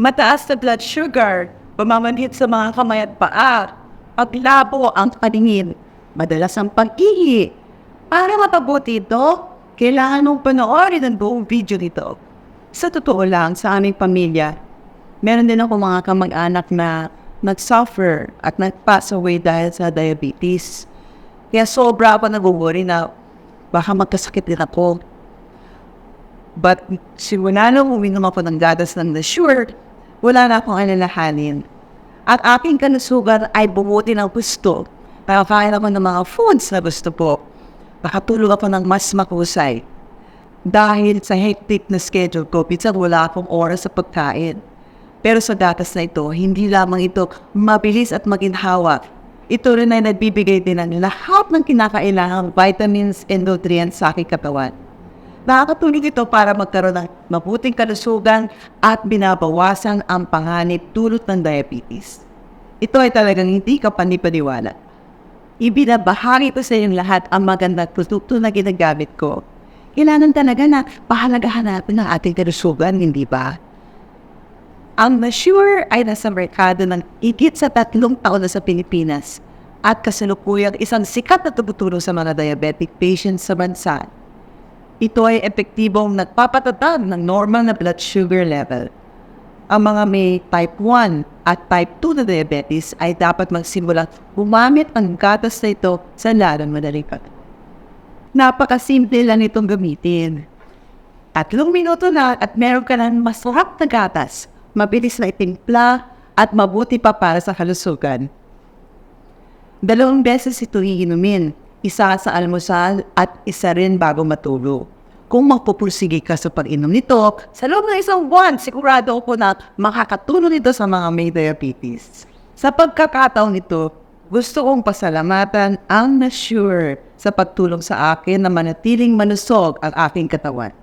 mataas na blood sugar, pamamanhit sa mga kamay at paa, paglabo ang paningin, madalas ang pag-ihi. Para mapabuti ito, kailangan mong panoorin ang buong video nito. Sa totoo lang, sa aming pamilya, meron din ako mga kamag-anak na nag-suffer at nag-pass away dahil sa diabetes. Kaya sobra ako nag-worry na baka magkasakit din ako. But simula nung uminom ako ng gatas ng The Sure, wala na akong alalahanin. At aking kanusugan ay bumuti ng gusto. Nakakain ako ng mga foods na gusto po. Nakatulog ako ng mas makusay. Dahil sa hectic na schedule ko, minsan wala akong oras sa pagkain. Pero sa gatas na ito, hindi lamang ito mabilis at maginhawa. Ito rin ay nagbibigay din ng lahat ng kinakailangang vitamins and nutrients sa aking katawan. Nakakatulong ito para magkaroon ng mabuting kalusugan at binabawasan ang panganib dulot ng diabetes. Ito ay talagang hindi ka panipaniwala. Ibinabahagi ko sa inyong lahat ang magandang produkto na ginagamit ko. Kailangan talaga na pahalagahan natin ang ating kalusugan, hindi ba? Ang Masure ay nasa merkado ng higit sa tatlong taon na sa Pilipinas at kasalukuyang isang sikat na tumutulong sa mga diabetic patients sa bansa. Ito ay epektibong nagpapatatag ng normal na blood sugar level. Ang mga may type 1 at type 2 na diabetes ay dapat magsimulang gumamit ng gatas na ito sa lalong madaling panahon. Napakasimple lang itong gamitin. Tatlong minuto na at meron ka ng masarap na gatas, mabilis na itimpla at mabuti pa para sa kalusugan. Dalawang beses ito iinumin, isa sa almusal at isa rin bago matulog. Kung magpupursige ka sa pag-inom nito, sa loob ng isang buwan, sigurado ako na makakatulong ito sa mga may diabetes. Sa pagkakataon nito, gusto kong pasalamatan ang Nasure sa pagtulong sa akin na manatiling manusog ang aking katawan.